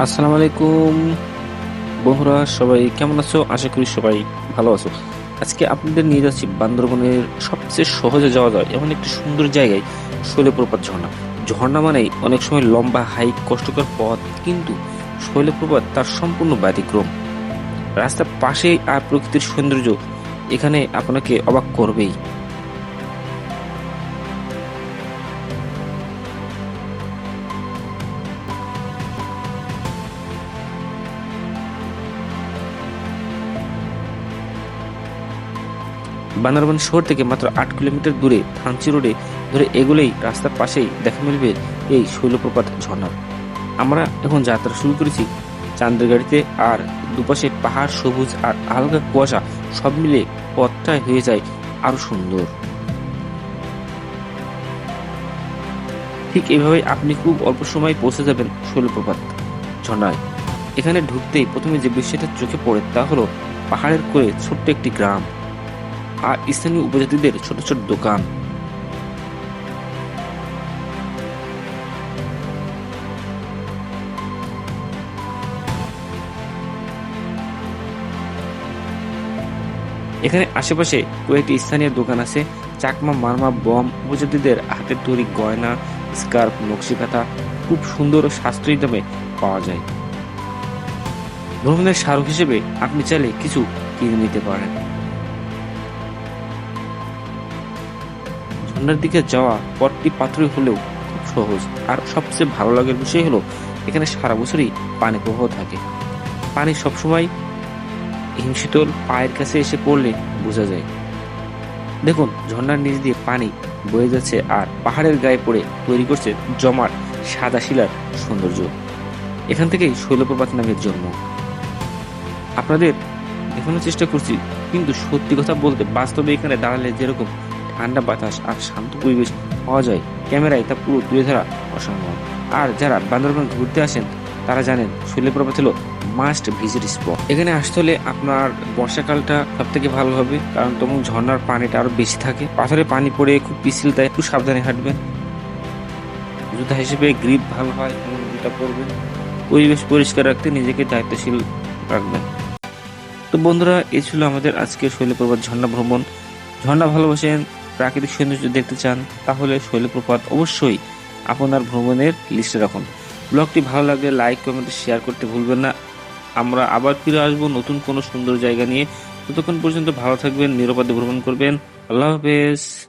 আসসালামু আলাইকুম। বন্ধুরা, সবাই কেমন আছো? আশা করি সবাই ভালো আছো। আজকে আপনাদের নিয়ে যাচ্ছি বান্দরবনের সবচেয়ে সহজে যাওয়া যায় এমন একটি সুন্দর জায়গায়, শৈলপ্রপাত ঝর্ণা। ঝর্ণা মানেই অনেক সময় লম্বা হাইক কষ্টকর পথ, কিন্তু শৈলপ্রপাত তার সম্পূর্ণ ব্যতিক্রম। রাস্তার পাশেই আর প্রকৃতির সৌন্দর্য এখানে আপনাকে অবাক করবেই। বান্দরবান শহর থেকে মাত্র আট কিলোমিটার দূরে থানচি রোডে ধরে এগুলেই রাস্তার পাশেই দেখা মিলবে এই শৈলপ্রপাত ঝর্ণা। আমরা এখন যাত্রা শুরু করেছি চাঁদের গাড়িতে আর দুপাশে পাহাড়, সবুজ আর হালকা কুয়াশা সব মিলে পথটাই হয়ে যায় আরও সুন্দর। ঠিক এইভাবে আপনি খুব অল্প সময় পৌঁছে যাবেন শৈলপ্রপাত ঝর্ণায়। এখানে ঢুকতেই প্রথমে যে বিষয়টা চোখে পড়ে তা হলো পাহাড়ের কোলে ছোট্ট একটি গ্রাম। আর স্থানীয় উপজাতিদের ছোট ছোট দোকান। এখানে আশেপাশে কয়েকটি স্থানীয় দোকান আছে। চাকমা, মারমা, বম উপজাতিদের হাতের তৈরি গয়না, স্কার্ফ নকশিকাথা খুব সুন্দর ও সাশ্রয়ী দামে পাওয়া যায়। ভ্রমণের স্মারক হিসেবে আপনি চাইলে কিছু কিনে নিতে পারেন। ঝর্ণার দিকে যাওয়া পথটি পাথরে হলেও খুব সহজ। আর সবচেয়ে ভালো লাগার বিষয় হলো, এখানে সারা বছরই পানি প্রবাহ থাকে। পানি সবসময় হিমশীতল পায়ের কাছে এসে পড়লে বোঝা যায়। দেখুন, ঝর্ণার নিচ দিয়ে পানি বয়ে যাচ্ছে আর পাহাড়ের গায়ে পড়ে তৈরি করছে জমাট সাদা শিলার সৌন্দর্য। এখান থেকেই শৈলপ্রপাত নামের জন্ম। আপনাদের দেখানোর চেষ্টা করছি, কিন্তু সত্যি কথা বলতে বাস্তবে এখানে দাঁড়ালে যেরকম ঠান্ডা বাতাস আর শান্ত পরিবেশ পাওয়া যায়। ক্যামেরায় তা পুরো তুলে ধরা অসম্ভব। আর যারা বান্দরবান ঘুরতে আসেন, তারা জানেন শৈলপ্রপাত হলো মাস্ট ভিজিট স্পট এখানে আসতে হলে আপনার বর্ষাকালটা সব থেকে ভালো হবে, কারণ তখন ঝর্ণার পানিটা আরও বেশি থাকে। পাথরে পানি পড়ে খুব পিছিল দেয় একটু সাবধানে হাঁটবেন। জুতা হিসেবে গ্রিপ ভালো হয়, এমন জুতা পরবেন। পরিবেশ পরিষ্কার রাখতে নিজেকে দায়িত্বশীল রাখবেন। তো বন্ধুরা এই ছিল আমাদের আজকের শৈলপ্রপাত ঝর্ণা ভ্রমণ। ঝর্ণা ভালোবাসেন প্রাকৃতিক সৌন্দর্য দেখতে চান, তাহলে শৈলপ্রপাত অবশ্যই আপনার ভ্রমণের লিস্টে রাখুন। ব্লগটি ভালো লাগলে লাইক কমেন্ট শেয়ার করতে ভুলবেন না। আমরা আবার ফিরে আসব নতুন কোনো সুন্দর জায়গা নিয়ে। ততক্ষণ পর্যন্ত ভালো থাকবেন, নিরাপদে ভ্রমণ করবেন। আল্লাহ হাফেজ।